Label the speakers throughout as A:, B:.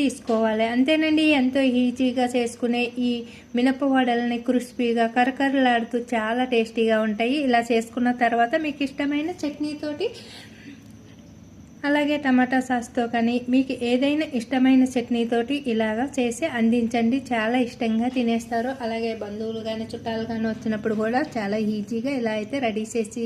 A: తీసుకోవాలి. అంతేనండి ఎంతో ఈజీగా చేసుకునే ఈ మినప వడలని క్రిస్పీగా కరకరలాడుతూ చాలా టేస్టీగా ఉంటాయి. ఇలా చేసుకున్న తర్వాత మీకు ఇష్టమైన చట్నీతోటి అలాగే టమాటా సాస్తో కానీ మీకు ఏదైనా ఇష్టమైన చట్నీతోటి ఇలాగా చేసి అందించండి. చాలా ఇష్టంగా తినేస్తారు. అలాగే బంధువులు కానీ చుట్టాలు కానీ వచ్చినప్పుడు కూడా చాలా ఈజీగా ఇలా అయితే రెడీ చేసి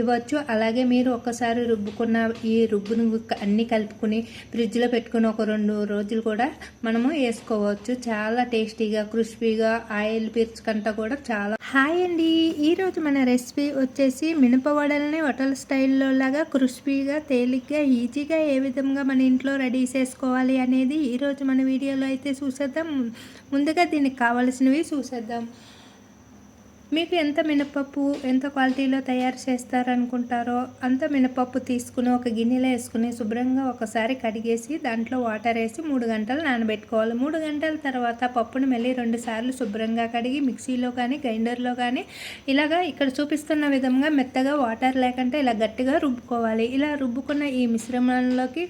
A: ఇవ్వచ్చు. అలాగే మీరు ఒక్కసారి రుబ్బుకున్న ఈ రుబ్బును అన్నీ కలుపుకుని ఫ్రిడ్జ్లో పెట్టుకుని ఒక రెండు రోజులు కూడా మనము వేసుకోవచ్చు. చాలా టేస్టీగా క్రిస్పీగా ఆయిల్ పీల్చుకుంటా కూడా చాలా హాయ్ అండి. ఈరోజు మన రెసిపీ వచ్చేసి మినపవడలని హోటల్ స్టైల్లో లాగా క్రిస్పీగా తేలిగ్గా ఈజీగా ఏ విధంగా మన ఇంట్లో రెడీ చేసుకోవాలి అనేది ఈరోజు మన వీడియోలో అయితే చూసేద్దాం. ముందుగా దీనికి కావాల్సినవి చూసేద్దాం. మీకు ఎంత మినపప్పు ఎంత క్వాలిటీలో తయారు చేస్తారనుకుంటారో అంత మినపప్పు తీసుకుని ఒక గిన్నెలో వేసుకుని శుభ్రంగా ఒకసారి కడిగేసి దాంట్లో వాటర్ వేసి మూడు గంటలు నానబెట్టుకోవాలి. మూడు గంటల తర్వాత పప్పును మళ్ళీ రెండు సార్లు శుభ్రంగా కడిగి మిక్సీలో కానీ గ్రైండర్లో కానీ ఇలాగా ఇక్కడ చూపిస్తున్న విధంగా మెత్తగా వాటర్ లేకుంటే ఇలా గట్టిగా రుబ్బుకోవాలి. ఇలా రుబ్బుకున్న ఈ మిశ్రమంలోకి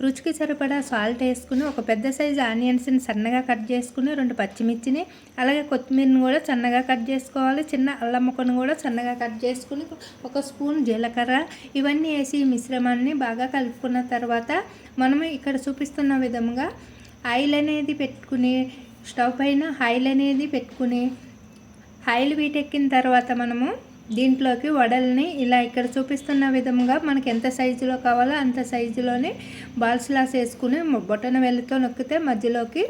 A: రుచికి సరిపడా సాల్ట్ వేసుకుని ఒక పెద్ద సైజు ఆనియన్స్ని సన్నగా కట్ చేసుకుని రెండు పచ్చిమిర్చిని అలాగే కొత్తిమీరని కూడా సన్నగా కట్ చేసుకోవాలి. చిన్న అల్లం ముక్కను కూడా సన్నగా కట్ చేసుకుని ఒక స్పూన్ జీలకర్ర ఇవన్నీ వేసి మిశ్రమాన్ని బాగా కలుపుకున్న తర్వాత మనము ఇక్కడ చూపిస్తున్న విధంగా ఆయిల్ అనేది పెట్టుకుని స్టవ్ పైన ఆయిల్ అనేది పెట్టుకుని ఆయిల్ వీటెక్కిన తర్వాత మనము దీంట్లోకి వడల్ని ఇలా ఇక్కడ చూపిస్తున్న విధంగా మనకి ఎంత సైజులో కావాలో అంత సైజులోనే బాల్స్ లాస్ వేసుకుని బొటన వెల్లితో నొక్కితే మధ్యలోకి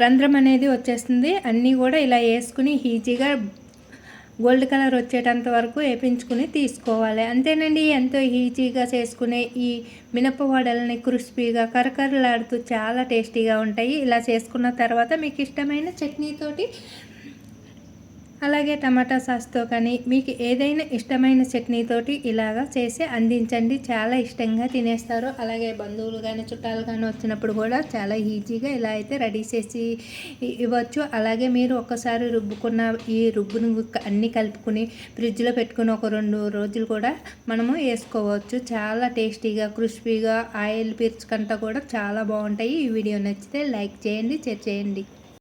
A: రంధ్రం అనేది వచ్చేస్తుంది. అన్నీ కూడా ఇలా వేసుకుని ఈజీగా గోల్డ్ కలర్ వచ్చేటంత వరకు వేపించుకుని తీసుకోవాలి. అంతేనండి ఎంతో ఈజీగా చేసుకునే ఈ మినప వడలని క్రిస్పీగా కరకరలాడుతూ చాలా టేస్టీగా ఉంటాయి. ఇలా చేసుకున్న తర్వాత మీకు ఇష్టమైన చట్నీతోటి అలాగే టమాటా సాస్తో కానీ మీకు ఏదైనా ఇష్టమైన చట్నీతోటి ఇలాగా చేసి అందించండి. చాలా ఇష్టంగా తినేస్తారు. అలాగే బంధువులు కానీ చుట్టాలు కానీ వచ్చినప్పుడు కూడా చాలా ఈజీగా ఇలా అయితే రెడీ చేసి ఇవ్వచ్చు. అలాగే మీరు ఒక్కసారి రుబ్బుకున్న ఈ రుబ్బును అన్నీ కలుపుకుని ఫ్రిడ్జ్లో పెట్టుకుని ఒక రెండు రోజులు కూడా మనము వేసుకోవచ్చు. చాలా టేస్టీగా క్రిస్పీగా ఆయిల్ పీల్చుకుంటా కూడా చాలా బాగుంటాయి. ఈ వీడియో నచ్చితే లైక్ చేయండి షేర్ చేయండి.